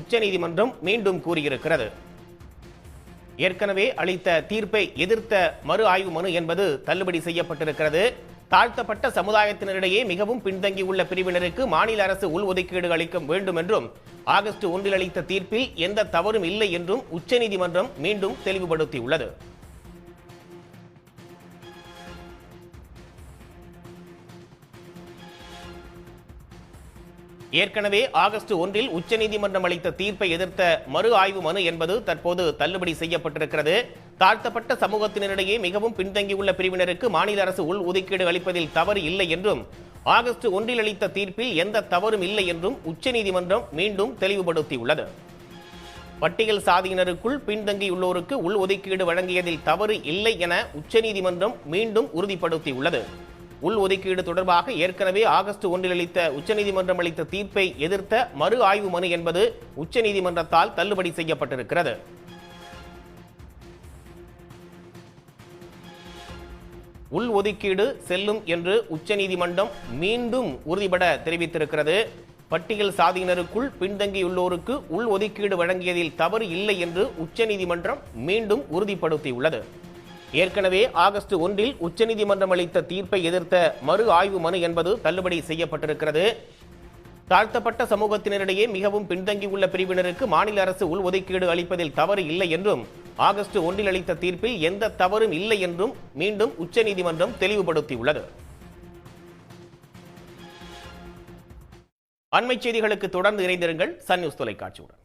உச்சநீதிமன்றம் மீண்டும் கூறியிருக்கிறது. ஏற்கனவே அளித்த தீர்ப்பை எதிர்த்த மறு ஆய்வு மனு என்பது தள்ளுபடி செய்யப்பட்டிருக்கிறது. தாழ்த்தப்பட்ட சமுதாயத்தினரிடையே மிகவும் பின்தங்கியுள்ள பிரிவினருக்கு மாநில அரசு உள்ஒதுக்கீடு அளிக்க வேண்டும் என்றும் ஆகஸ்ட் ஒன்றில் அளித்த தீர்ப்பில் எந்த தவறும் இல்லை என்றும் உச்சநீதிமன்றம் மீண்டும் தெளிவுபடுத்தியுள்ளது. ஏற்கனவே ஆகஸ்ட் ஒன்றில் உச்சநீதிமன்றம் அளித்த தீர்ப்பை எதிர்த்த மறு ஆய்வு மனு என்பது தற்போது தள்ளுபடி செய்யப்பட்டிருக்கிறது. தாழ்த்தப்பட்ட சமூகத்தினரிடையே மிகவும் பின்தங்கியுள்ள பிரிவினருக்கு மாநில அரசு உள் ஒதுக்கீடு அளிப்பதில் தவறு இல்லை என்றும் ஆகஸ்ட் ஒன்றில் அளித்த தீர்ப்பில் எந்த தவறும் இல்லை என்றும் உச்சநீதிமன்றம் மீண்டும் தெளிவுபடுத்தியுள்ளது. பட்டியல் சாதியினருக்குள் பின்தங்கியுள்ளோருக்கு உள் ஒதுக்கீடு வழங்கியதில் தவறு இல்லை என உச்சநீதிமன்றம் மீண்டும் உறுதிப்படுத்தியுள்ளது. உள் ஒதுக்கீடு தொடர்பாக ஏற்கனவே ஆகஸ்ட் ஒன்றில் அளித்த உச்சநீதிமன்றம் அளித்த தீர்ப்பை எதிர்த்த மறு ஆய்வு மனு என்பது உச்சநீதிமன்றத்தால் தள்ளுபடி செய்யப்பட்டிருக்கிறது. உள் ஒதுக்கீடு செல்லும் என்று உச்சநீதிமன்றம் மீண்டும் உறுதிபட தெரிவித்திருக்கிறது. பட்டியல் சாதியினருக்குள் பின்தங்கியுள்ளோருக்கு உள் ஒதுக்கீடு வழங்கியதில் தவறு இல்லை என்று உச்சநீதிமன்றம் மீண்டும் உறுதிப்படுத்தியுள்ளது. ஏற்கனவே ஆகஸ்ட் ஒன்றில் உச்சநீதிமன்றம் அளித்த தீர்ப்பை எதிர்த்த மறு ஆய்வு மனு என்பது தள்ளுபடி செய்யப்பட்டிருக்கிறது. தாழ்த்தப்பட்ட சமூகத்தினரிடையே மிகவும் பின்தங்கியுள்ள பிரிவினருக்கு மாநில அரசு உள்ஒதுக்கீடு அளிப்பதில் தவறு இல்லை என்றும் ஆகஸ்ட் ஒன்றில் அளித்த தீர்ப்பில் எந்த தவறும் இல்லை என்றும் மீண்டும் உச்சநீதிமன்றம் தெளிவுபடுத்தியுள்ளது. அண்மைச் செய்திகளுக்கு தொடர்ந்து இணைந்திருங்கள் சன் நியூஸ் தொலைக்காட்சியுடன்.